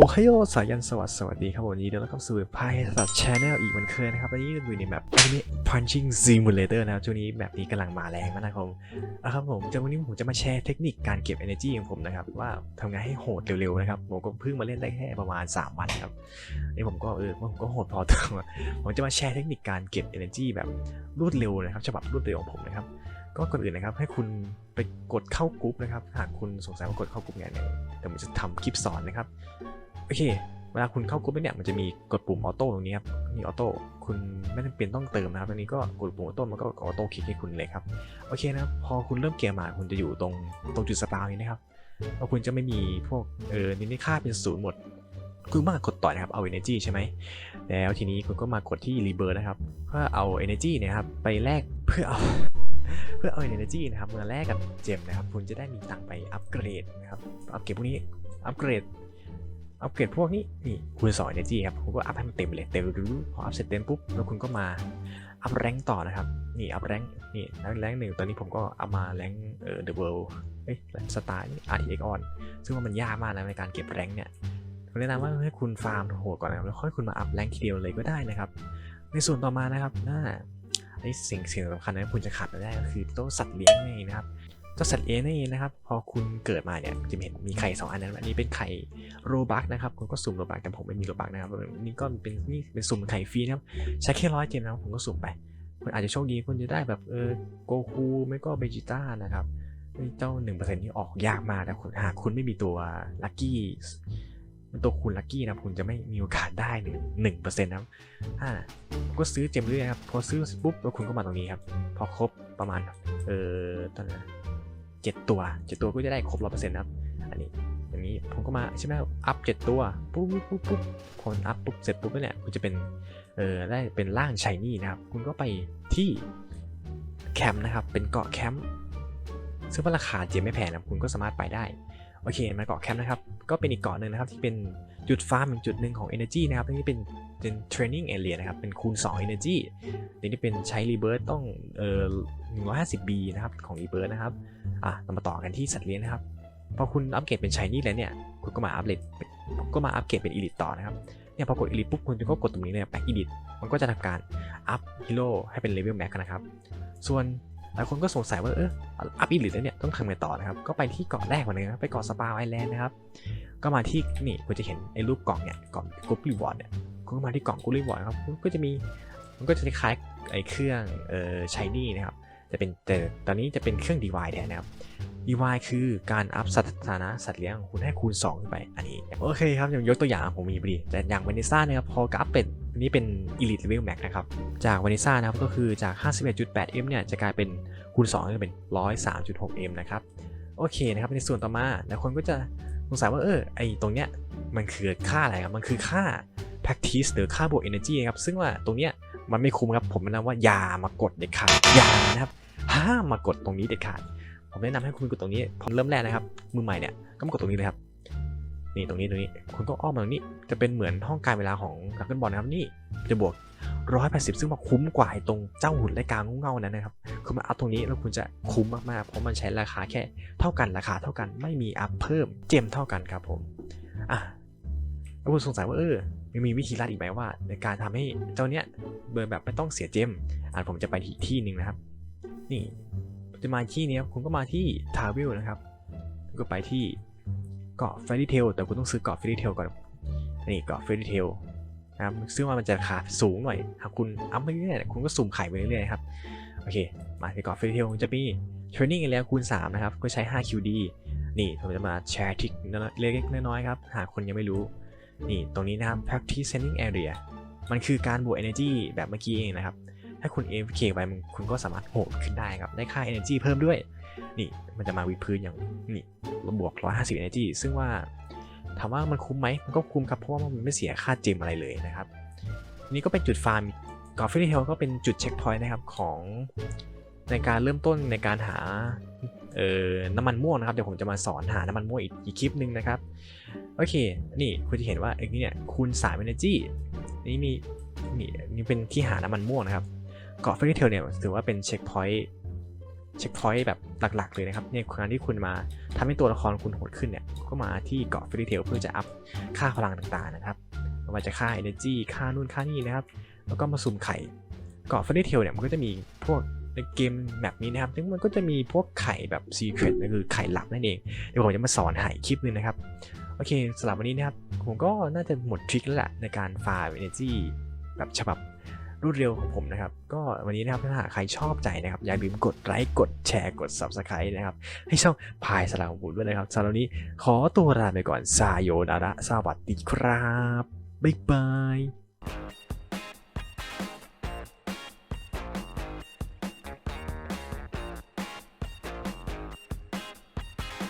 โอไฮโอสายันสวัสดีสวัสดีครับวันนี้เดี๋ยวเราเข้าสู่พายสัตว์ชาแนลอีกเหมือนเคยนะครับวันนี้อยู่ในแมป Anime Punching Simulator นะครับช่วงนี้แมปนี้กำลังมาแรงมากนะครับผมนะครับผมจะวันนี้ผมจะมาแชร์เทคนิคการเก็บ energy ของผมนะครับ ว่าทำไงให้โหดเร็วๆนะครับผมก็เพิ่งมาเล่นได้แค่ประมาณ 3 วันครับนี่ผมก็เออผมก็โหดพอตัวผมจะมาแชร์เทคนิคการเก็บ energy แบบรวดเร็วนะครับฉบับรวดเร็วของผมนะครับก็ก่อนอื่นนะครับให้คุณไปกดเข้ากรุ๊ปนะครับ หากคุณสงสัยว่ากดเข้ากรุ๊ปไงเนี่ยเดี๋ยวผมจะทำคลิปสอนนะครับ โอเค เวลาคุณเข้ากรุ๊ปเนี่ยมันจะมีกดปุ่มออโต้ตรงนี้ครับนี่ออโต้ คุณไม่จำเป็นต้องเติมนะครับตรงนี้ก็กดปุ่มออโต้ มันก็ออโต้คลิกให้คุณเลยครับ โอเคนะครับ พอคุณเริ่มเกมมา คุณจะอยู่ตรงตรงจุดสปาวนี้นะครับแล้วคุณจะไม่มีพวก เออ นี่นี่ค่าเป็นศูนย์หมด คุณมากดต่อนะครับ เอา energy ใช่ไหม แล้วทีนี้คุณก็มากดที่ rebirth นะครับ เพื่อเอา energy นยครับ ไปแลกเพื่อเอาเพื่อเอา energy นะครับมาแลกกับเจมนะครับ คุณจะได้มีตังค์ไปอัปเกรดนะครับ อัปเกรดพวกนี้ อัปเกรด อัปเกรดพวกนี้นี่คุณสอน energy ครับคุณก็อัพให้มันเต็มเลยเต็มดูพออัพเสร็จเต็มปุ๊บแล้วคุณก็มาอัพแรงต่อนะครับนี่อัพแรงนี่แรงหนึ่งตอนนี้ผมก็เอามาแรงเอ่อ the world เอ้ยสตาร์นี่ RTX on ซึ่งว่ามันยากมากนะในการเก็บแรงเนี่ยผมแนะนำว่าให้คุณฟาร์มโหดก่อนนะครับแล้วค่อยคุณมาอัพแรงทีเดียวเลยก็ได้นะครับ ในส่วนต่อมานะครับน่าไอ้สิ่งสิ่งสำคัญนะคุณจะขาดไม่ได้ก็คือตัวสัตว์เลี้ยงนี่นะครับ จ้าสัตว์เลี้ยงนี่เองนะครับ พอคุณเกิดมาเนี่ยจะเห็นมีไข่สองอันนั้นอันนี้เป็นไข่โรบักนะครับคุณก็สุ่มโรบักแต่ผมไม่มีโรบักนะครับนี่ก็เป็นนี่เป็นสุ่มไข่ฟรีนะครับใช้แค่ร้อยเจนนะผมก็สุ่มไปคุณอาจจะโชคดีคุณจะได้แบบเออโกคูไม่ก็เบจิต้านะครับเจ้าหนึ่งเปอร์เซ็นต์นี่ออกยากมากนะคุณหากคุณไม่มีตัวลัคกี้ตัวคุณลัคกี้นะคุณจะไม่มีโอกาสได้หนึ่งหนึ่งเปอร์เซ็นต์นะครับอ่าก็ซื้อเจมเรื่อยครับพอซื้อปุ๊บแล้วคุณก็มาตรงนี้ครับพอครบประมาณเออตอนนั้น เจ็ดตัวเจ็ดตัวก็จะได้ครบร้อยเปอร์เซ็นต์ครับอันนี้อย่างนี้ผมก็มาใช่ไหมอัพเจ็ดตัวปุ๊บปุ๊บปุ๊บปุ๊บพออัพปุ๊บเสร็จปุ๊บเนี่ยคุณจะเป็นเออได้เป็นร่างชายนี่นะครับ คุณก็ไปที่แคมป์นะครับ เป็นเกาะแคมป์ซึ่งราคาเจมไม่แพงนะคุณก็สามารถไปได้ โอเคมาเกาะแคมป์นะครับ ก็เป็นอีกเกาะหนึ่งนะครับ ที่เป็นจุดฟาร์มอีกจุดหนึ่งของ Energy นะครับอันนี้เป็น เป็น Training Area นะครับ เป็นคูณ 2 Energy อันนี้เป็นใช้ Rebirth ต้องเอ่อ150 B นะครับ ของ Rebirth นะครับ อะเรามาต่อกันที่สัตว์เลี้ยงนะครับ พอคุณอัปเกรดเป็น Shiny แล้วเนี่ย คุณก็มาอัปเกรดก็มาอัปเกรดเป็น Elite ต่อนะครับ เนี่ยพอกด Elite ปุ๊บ คุณก็กดตรงนี้เลยแปะ Elite มันก็จะทำการอัพฮีโร่ให้เป็น Level Max นะครับ ส่วนหลายคนก็สงสัยว่า เอออัพอีลิทแล้วเนี่ย ต้องทำไงต่อนะครับ ก็ไปที่เกาะแรกก่อนเลยนะครับไปเกาะสปาไอแลนด์นะครับ ก็มาที่นี่คุณจะเห็นไอ้รูปกล่องเนี่ยกล่องกรุ๊ปรีวอร์ดเนี่ย ก็มาที่กล่องกรุ๊ปรีวอร์ดครับก็จะมีมันก็จะคล้ายไอ้เครื่องเอ่อชายนี่นะครับจะเป็นแต่ตอนนี้จะเป็นเครื่อง DY แทนนะครับ DY คือการอัพสถานะสัตว์เลี้ยงของคุณให้คูณ2ขึ้นไปอันนี้โอเคครับอย่างยกตัวอย่างผมมีพอดี แต่อย่างวานิซ่าเนี่ยครับพอกับอัพเป็นนนี้เป็น Elite Level Max นะครับ จากวานิซ่านะครับก็คือจาก 51.8M เนี่ยจะกลายเป็นคูณ2จะเป็น 103.6M นะครับโอเคนะครับในส่วนต่อมาหลายคนก็จะสงสัยว่าเออไอตรงเนี้ยมันคือค่าอะไรครับมันคือค่า practice หรือค่าบวก energy ครับซึ่งว่าตรงเนี้ยมันไม่คุ้มครับผมแนะนำว่าอย่ามากดเด็ดขาดอย่านะครับห้ามมากดตรงนี้เด็ดขาดผมแนะนำให้คุณกดตรงนี้พอเริ่มแรกนะครับมือใหม่เนี่ยก็มากดตรงนี้เลยครับนี่ตรงนี้ตรงนี้คุณก็อ้อมมาตรงนี้จะเป็นเหมือนห้องการเวลาของดักเกิลบอลนะครับนี่จะบวก180ซึ่งมาคุ้มกว่าไอตรงเจ้าหุ่นและกลางงเงานั้นนะครับคือมาอัพตรงนี้แล้วคุณจะคุ้มมากๆเพราะมันใช้ราคาแค่เท่ากันราคาเท่ากันไม่มีอัพเพิ่มเจมเท่ากันครับผมอะแล้วคุณสงสัยว่าเออ มันมีวิธีลัดอีกไหมว่า ในการทำให้เจ้าเนี้ยเบอร์แบบไม่ต้องเสียเจมอะผมจะไปที่ที่หนึ่งนะครับ นี่จะมาที่นี้คุณก็มาที่ทาวเวลนะครับก็ไปที่เกาะเฟร y เทลแต่คุณต้องซื้อเกาะเฟร y เทลก่อนนี่เกาะเฟร y เทลนะครับซึ่งว่ามันจะราคาสูงหน่อยหากคุณอัพไปเรื่อยๆคุณก็สุ่มไข่ไปเรื่อยๆครับโอเค มาที่เกาะเฟร y เทลจะมี Training กันแล้วคูณ 3 นะครับ ก็ใช้ 5 QD นี่ผมจะมาแชร์ทริคเล็กๆน้อยๆครับ หากคนยังไม่รู้ นี่ตรงนี้นะครับ practice sending area มันคือการบวก energy แบบเมื่อกี้เองนะครับ ถ้าคุณ AFK ไปคุณก็สามารถโหดขึ้นได้ครับ ได้ค่า energy เพิ่มด้วย นี่มันจะมาวิดพื้นอย่างนี่เราบวก 150 energy ซึ่งว่าถามว่ามันคุ้มไหมมันก็คุ้มครับ เพราะว่ามันไม่เสียค่าเจมอะไรเลยนะครับ นี่ก็เป็นจุดฟาร์มกอล์ฟฟิเทลก็เป็นจุดเช็คพอยต์นะครับของ ในการเริ่มต้นในการหาเอ่อน้ำมันม่วงนะครับเดี๋ยวผมจะมาสอนหาน้ำมันม่วงอีกอีกคลิปหนึ่งนะครับโอเคนี่คุณจะเห็นว่าไอ้นี่เนี่ยคูณ3 energy นี่มีนี่นี่เป็นที่หาน้ำมันม่วงนะครับเกาะเฟร y เทลเนี่ยถือว่าเป็นเช็คพอยต์เช็คพอยต์แบบหลักๆเลยนะครับเนี่ยครั้งที่คุณมาทำให้ตัวละครคุณโหดขึ้นเนี่ยก็มาที่เกาะฟิลิเทลเพื่อจะอัพค่าพลังต่างๆนะครับม่ว่าจะค่า energy ค่านู่นค่านี่นะครับ แล้วก็มาสุ่มไข่เกาะฟิลิเทลเนี่ยมันก็จะมีพวก ในเกมแบบนี้นะครับ ซึ่งมันก็จะมีพวกไข่แบบ secret ก็คือไข่ลับนั่นเอง เดี๋ยวผมจะมาสอนหายคลิปนึงนะครับ โอเคสำหรับวันนี้นะครับ ผมก็น่าจะหมดทริคแล้วแหละในการฟาร์ม energy แบบฉบับรวดเร็วของผมนะครับ ก็วันนี้นะครับถ้าหากใครชอบใจนะครับ อย่าลืมกดไลค์กดแชร์กด subscribe นะครับ ให้ช่องพายสลามบุญด้วยนะครับสำหรับวันนี้ขอตัวลาไปก่อนซาโยนาระสวัสดีครับ บ๊ายบาย